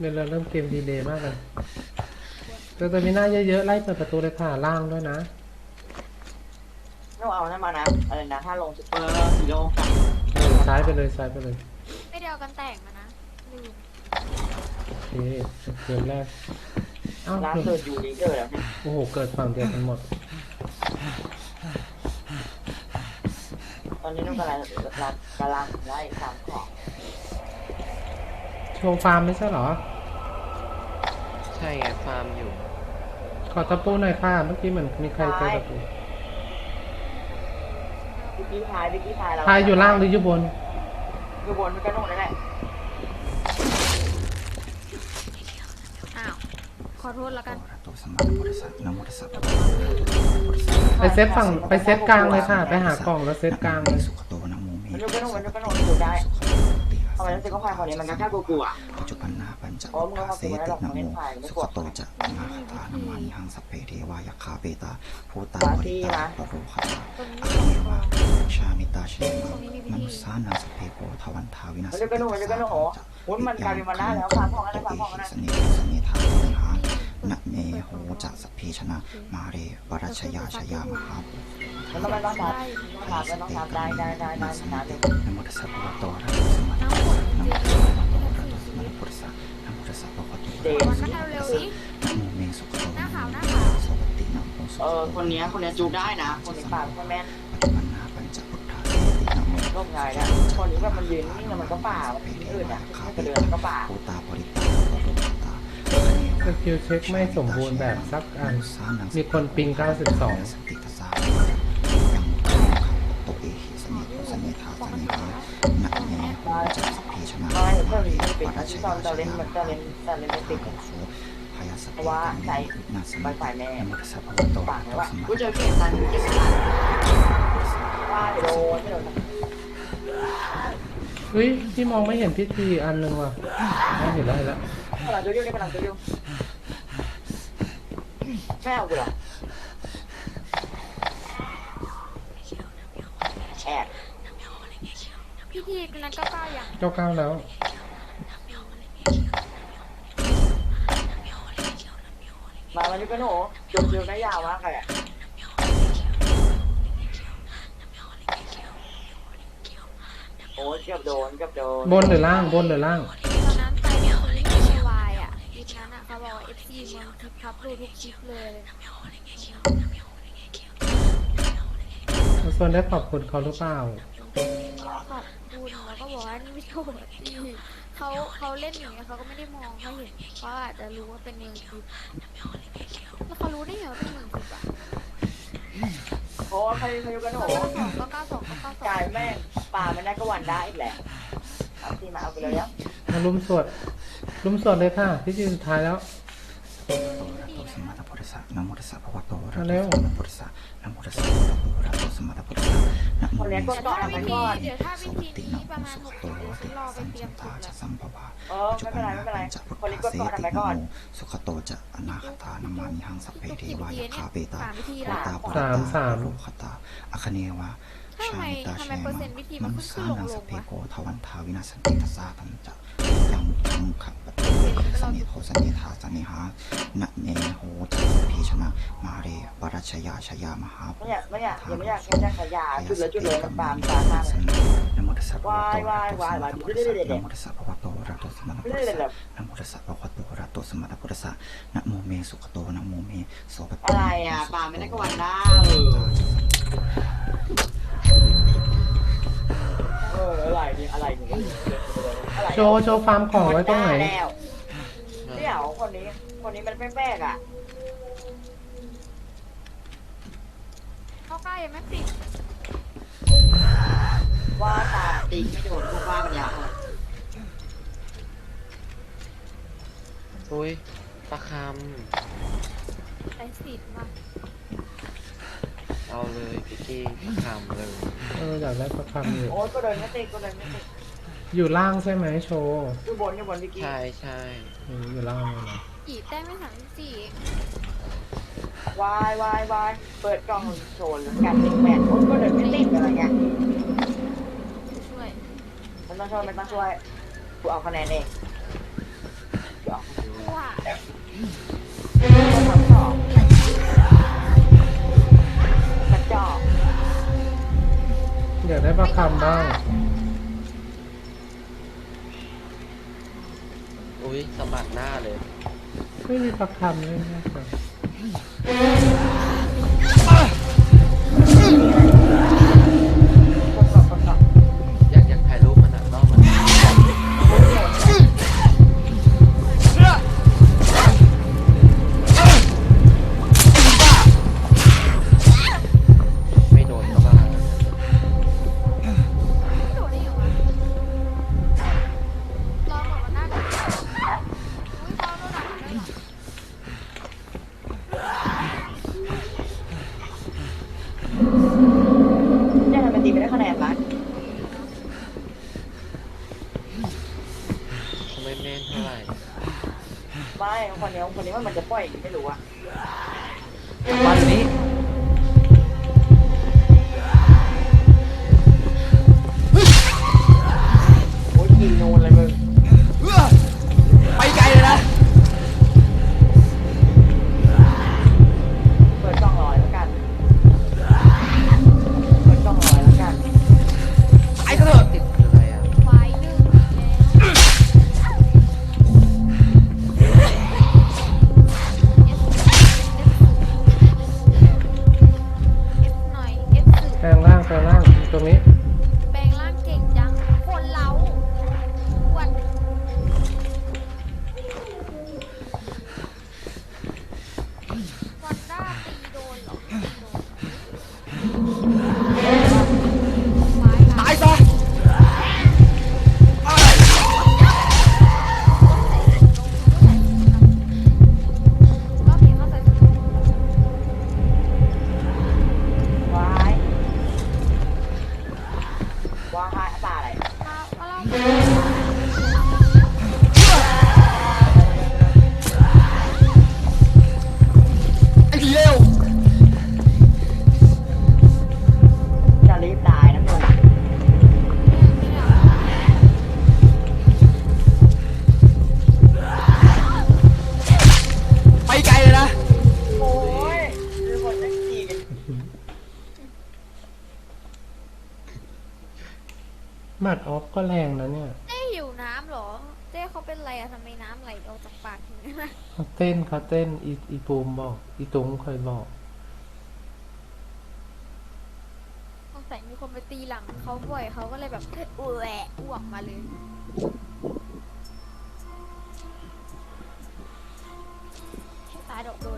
เวลาเริ่มเกมดีเดย์มากเลยเจอตัวมีหน้าเยอะๆไล่เปิดประตูเลยค่ะล่างด้วยนะต้องเอานั่นมานะอะไรนะถ้าลงซุปเปอร์ฮีโร่กับเออซ้ายไปเลยซ้ายไปเลยไม่ได้เอากันแต่งมานะลืมโอเคเกมแรกเอ้าร้านเกิดยูริเดอร์แล้วเนี่ยโอ้โหเกิดฝั่งเดียวกันหมดตอนนี้ต้องกำลังกำลังไล่สามของ โชว์ฟาร์มไม่ใช่เหรอ ใช่ไงฟาร์มอยู่ ขอตะปูหน่อยค่ะ เมื่อกี้เหมือนมีใครเจอตะปูวิกกี้พายวิกกี้พายเราพายอยู่ล่างหรืออยู่บน อยู่บนมันก็นู่นนั่นแหละอ้าวขอโทษแล้วกันตัวสมัครบริษัทนำบริษัทไปเซตฝั่งไปเซตกลางเลยค่ะ ไปหากล่องแล้วเซตกลางเลยสุขโตนะโมเมมันอยู่ก็นู่นมันอยู่ก็นู่นอยู่ได้ ทำไมรู้สึกว่าพายคนนี้มันก็แค่กลัวปัจจุบันนาปัญจวัฏฏาเสตินะโมสุขโตจะนาคตานามานิหังสัพเพเทวายาคาเปตาภูตาบริตาปโรคตาตรงนี้อมีเนขวาองชามิตาเชมามนุสานาสพเพโพทวันทาวินาๆมันสอยู่ก็นู่นมันอยู่ก็นู่นโอ้โหวุ้นมันกลายเป็นมาหน้าแล้วฟาร์มพ่อกันแล้วฟาร์มพ่อกันแล้วสนิสนิทานิหานะเมโหจะสพเพชนะ มาเรวรัชยาชยามหาภูมันต้องมันต้องทำต้องทำต้องทำได้ได้ได้ได้ชนะเลยนะโมตัสสะภะคะวะโตอะระ สะภะคะวะโตอะระหะโตวันสัมนั้มานสัมพุทเร็ธัวสๆสะนี้นะโมเมสุขโตหน้านะขาวโมหน้าตัสขาวสะสวัสดีนะโมสุขเอโตอคนนี้คนนี้จูได้นะ คนนี้ปากคนแม่นปัจจุบันนาปัญจพุทธาเสตินะโมร่มไงนะคนนี้แบบมันยืนนิ่งแล้วมันก็ป่ามันอื่นอะไม่กระเดือนก็ป่าภูตาบริตาปโรคตาอะเนสวะกิลเช็คไม่สมบูรณ์แบบสักอันสานังมีคนปิงส92 ไม่มาเพื่อนเรมีปิดวรัชที่ยาตอนเราเล่นยามันก็หาเล่นแต่เล่นไม่ติดเพราะว่าใช้นาสไวไฟแม่ปากอะเลยระว่ากูเจอเกียรติตันกูเจอเกียรติตันว่าโดนไม่โดนเฮ้ยพี่มองไม่เห็นพิธีอันหนึ่งว่ะไม่เห็นแล้วเห็นแล้วพลังจะยุ่งนี่พลังจะยุ่แม่เอากูเหรอแอบพิธีนั้นก็ก้าวอย่างเจ้าก้าวแล้ว มาวันนี้ก็หนูจุดเดียวได้ยาวมากเลยอะโอ้ยเกือบโดนเกือบโดนบนหรือล่างบนหรือล่าง ตอนนั้นไปคนที่ไม่วายอะทีนั้นอะเขาบอกว่าเอฟซีเมืองทึบทับดูทุกคลิปเลยส่วนได้ขอบคุณเขาหรือเปล่า ขอบ คุณแล้วก็บอกว่านี่ไม่โทษที่เขาเขาเล่นอย่างเงี้ยเขาก็ไม่ได้มองเขาเห็นเขาอาจจะรู้ว่าเป็นเมืองทิพย์แล้วเขารู้ได้ไงว่าเป็นเมืองทิพย์อะโอ้ใครใครอยู่กันหนก็เก้าสองก็เก้าสองก็เก้าสกายแม่งป่ามันได้ก็หวันได้อีกแหละเอาที่มาเอาไปเลยแล้วมารุมสวดรุมสวดเลยค่ะพิธีสุดท้ายแล้วนะโมตัสสะภะวะโตระโตสมาสัมพุทธัสสะนโมตัสสะภะคะว คนเมเนี้ยก็ต้องขเอาไปวิก่อนเดี๋ยวถ้าสวิวัธีสดินี้ประมาณสุหขกจุดเดี๋ยวฉันรอไปสัมเตรียมจันจุทาดจะแล้วสัมภวะเออไม่เป็นไรไม่เป็นไรจะพุทคนนี้ธากดเสก่อนติทำไปนะก่อนโมสุขโตจะอนาคตานามานิหังสัพเพเทวายคาเปตาสามวิธีภูละตาปริสามตาสามโลคตาอคเนวะทำไมชาตาทำเชไมเปอร์เซ็นต์วิธีมันนุขึ้นาขึ้นลงนังสงพเพโกทวันทาวินาสติทัสสาตันจะยังยัง สนิโทสันิทาสันิหานะเนโหจะสพเพชนะมาเรวรัชยาชยามหาไม่อยากไม่อยากยังไม่อยากยังไม่อยากขยาจุดเลยจุดเลยมันปามปามมากเลยนโมตัสสะภะคะวะโตวายวายวายนะโมตัสสะภะวะโตอะระหะโตสัมมาสัมพุทธัสสะนโมตัสสะภะวะโตอะระหะโตสัมมาสัมพุทธัสสะนะโมเมสุขโตนะโมเมโสปฏิอะไรอะปามไม่ได้ก็วันได้เอออะไรนี่อะไรนี่อะไรโชว์โชว์ฟาร์มของไว้ตรงไหน แล้วเดี๋ยวคนนี้ คนนี้มันแป๊กๆอะ เขาใกล้ยังไม่ปิดว่าตาตีไม่โดนพวกว่าปัญญาอ่อนอุ้ยปลาคไอ้สิบมาำเอาเลยพี่กี้ปลาคำเลย เอออยากได้ประคำอยู่โอ้ยก็เดินไม่ติดก็เดินไม่ติด อยู่ล่างใช่ไหมโชว์อยู่บนอยู่บนพี่กี้ใช่ใช่อยู่ล่างเลยนะผีแต้มไม่สามสี่วายวายวายเปิดกล่องโชว์แล้วกันเป็แมนโอ้ก็เดินไม่ติดอะไรเงี้ยช่วยมันต้องช่วยมันต้องช่วยกูเอาคะแนนเองกูเอาคะแนนช่วทำสอบกระจอกอยากได้ประคำบ้าง ไม่มีประคำเลยนะ คนนี้คนนี้ว่ามันจะปล่อยไม่รู้อะมาตรงนี้ หมัดออฟก็แรงนะเนี่ย เต้หิวน้ำเหรอ เต้เขาเป็นอะไรอะทำไมน้ำไหลออกจากปากถึงนะเขาเต้นเขาเต้นอีอีปูมบอก อีตุงเคยบอก สงสัยมีคนไปตีหลังเขาบ่อยเขาก็เลยแบบอ้วกอ้วกมาเลย ให้ตาดกโดน